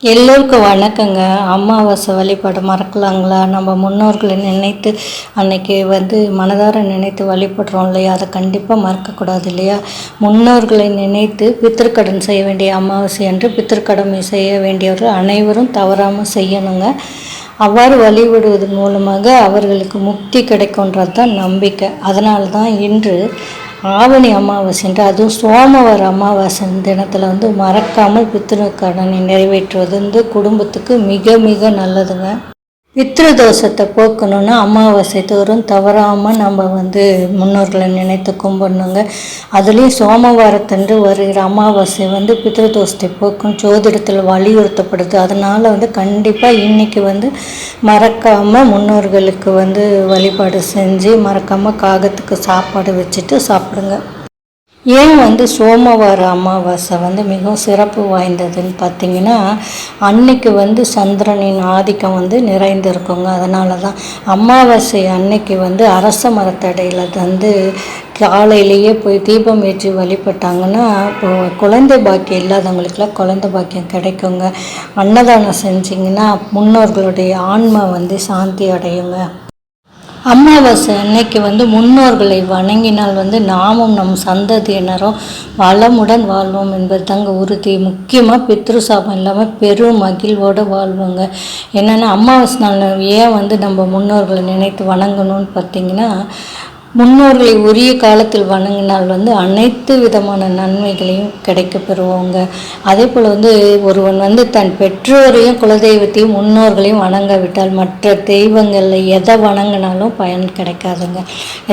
எல்லோருக்கும் வணக்கங்க. அமாவாசை வழிபாடு மறக்கலாங்களா? நம்ம முன்னோர்களை நினைத்து அன்னைக்கு வந்து மனதார நினைத்து வழிபடுறோம் இல்லையா? அதை கண்டிப்பாக மறக்கக்கூடாது இல்லையா? முன்னோர்களை நினைத்து பித்திருக்கடன் செய்ய வேண்டிய அமாவாசை என்று பித்திருக்கடமை செய்ய வேண்டியவர்கள் அனைவரும் தவறாமல் செய்யணுங்க. அவ்வாறு வழிபடுவதன் மூலமாக அவர்களுக்கு முக்தி கிடைக்குன்றது தான் நம்பிக்கை. அதனால தான் இன்று ஆவணி அமாவாசை என்று அதுவும் சோமவார அமாவாசை தினத்தில் வந்து மறக்காமல் பித்ரு கடனை நிறைவேற்றுவது வந்து குடும்பத்துக்கு மிக மிக நல்லதுங்க. பித்ருதோஷத்தை போக்கணும்னா அமாவாசை தோறும் தவறாமல் நம்ம வந்து முன்னோர்களை நினைத்து கும்பிடணுங்க. அதுலேயும் சோமவாரத்தன்று வருகிற அமாவாசை வந்து பித்ருதோஷத்தை போக்கும். ஜோதிடத்தில் வலியுறுத்தப்படுது. அதனால் வந்து கண்டிப்பாக இன்றைக்கி வந்து மறக்காமல் முன்னோர்களுக்கு வந்து வழிபாடு செஞ்சு மறக்காமல் காகத்துக்கு சாப்பாடு வச்சுட்டு சாப்பிடுங்க. ஏன் வந்து சோமவார அமாவாசை வந்து மிகவும் சிறப்பு வாய்ந்ததுன்னு பார்த்தீங்கன்னா அன்னைக்கு வந்து சந்திரனின் ஆதிக்கம் வந்து நிறைந்திருக்குங்க. அதனால தான் அமாவாசை அன்னைக்கு வந்து அரச மரத்தடையில் வந்து காலையிலேயே போய் தீபம் ஏற்றி வழிபட்டாங்கன்னா இப்போ குழந்தை பாக்கியம் இல்லாதவங்களுக்குலாம் குழந்தை பாக்கியம் கிடைக்குங்க. அன்னதானம் செஞ்சிங்கன்னா முன்னோர்களுடைய ஆன்மா வந்து சாந்தி அடையுங்க. அமாவாசை அன்னைக்கு வந்து முன்னோர்களை வணங்கினால் வந்து நாமும் நம் சந்ததியினரும் வளமுடன் வாழ்வோம் என்பது தாங்க உறுதி. முக்கியமாக பித்ரு சாபம் இல்லாமல் பெரும் மகிழ்வோடு வாழ்வோங்க. என்னென்னா அமாவாசை நாள் ஏன் வந்து நம்ம முன்னோர்களை நினைத்து வணங்கணும்னு பார்த்தீங்கன்னா முன்னோர்களை உரிய காலத்தில் வணங்கினால் வந்து அனைத்து விதமான நன்மைகளையும் கிடைக்க பெறுவோங்க. அதே போல் வந்து ஒருவன் வந்து தன் பெற்றோரையும் குலதெய்வத்தையும் முன்னோர்களையும் வணங்காவிட்டால் மற்ற தெய்வங்களில் எதை வணங்கினாலும் பயன் கிடைக்காதுங்க.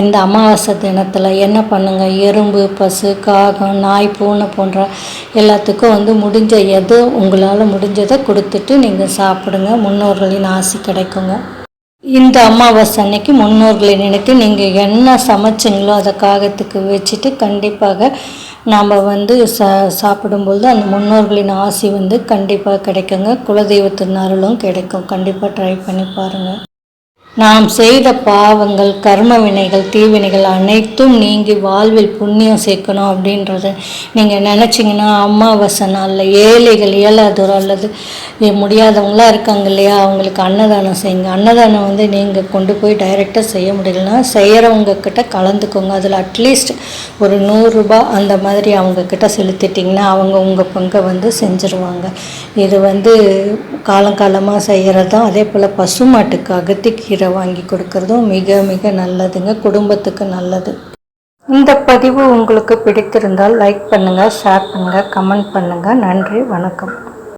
இந்த அமாவாசை தினத்தில் என்ன பண்ணுங்கள் எறும்பு பசு காகம் நாய் பூனை போன்ற எல்லாத்துக்கும் வந்து முடிஞ்ச எது உங்களால் முடிஞ்சதை கொடுத்துட்டு நீங்கள் சாப்பிடுங்க. முன்னோர்களின் ஆசி கிடைக்குங்க. இந்த அமாவாசை அன்னைக்கு முன்னோர்களை நினைத்து நீங்கள் என்ன சமைச்சிங்களோ அதை காகத்துக்கு வச்சுட்டு கண்டிப்பாக நாம் வந்து சா சாப்பிடும்பொழுது அந்த முன்னோர்களின் ஆசி வந்து கண்டிப்பாக கிடைக்குங்க. குலதெய்வத்தின் அருளும் கிடைக்கும். கண்டிப்பாக ட்ரை பண்ணி பாருங்கள் நாம் செய்த பாவங்கள் கர்ம வினைகள் தீவினைகள் அனைத்தும் நீங்கி வாழ்வில் புண்ணியம் சேர்க்கணும் அப்படின்றத நீங்கள் நினச்சிங்கன்னா அமாவாசை நாளில் ஏழைகள் இயலாதோர் அல்லது முடியாதவங்களாம் இருக்காங்க இல்லையா? அவங்களுக்கு அன்னதானம் செய்யுங்க. அன்னதானம் வந்து நீங்கள் கொண்டு போய் டைரெக்டாக செய்ய முடியலன்னா செய்கிறவங்க கிட்ட கலந்துக்கோங்க. அதில் அட்லீஸ்ட் ஒரு நூறுரூபா அந்த மாதிரி அவங்கக்கிட்ட செலுத்திட்டிங்கன்னா அவங்க உங்கள் பங்கை வந்து செஞ்சுருவாங்க. இது வந்து காலங்காலமாக செய்கிறது தான் அதே போல் பசுமாட்டுக்கு அகத்திக்கீரை கீரை வாங்கி கொடுக்கறதும் மிக மிக நல்லதுங்க. குடும்பத்துக்கு நல்லது. இந்த பதிவு உங்களுக்கு பிடித்திருந்தால் லைக் பண்ணுங்கள் ஷேர் பண்ணுங்கள் கமெண்ட் பண்ணுங்கள் நன்றி வணக்கம்.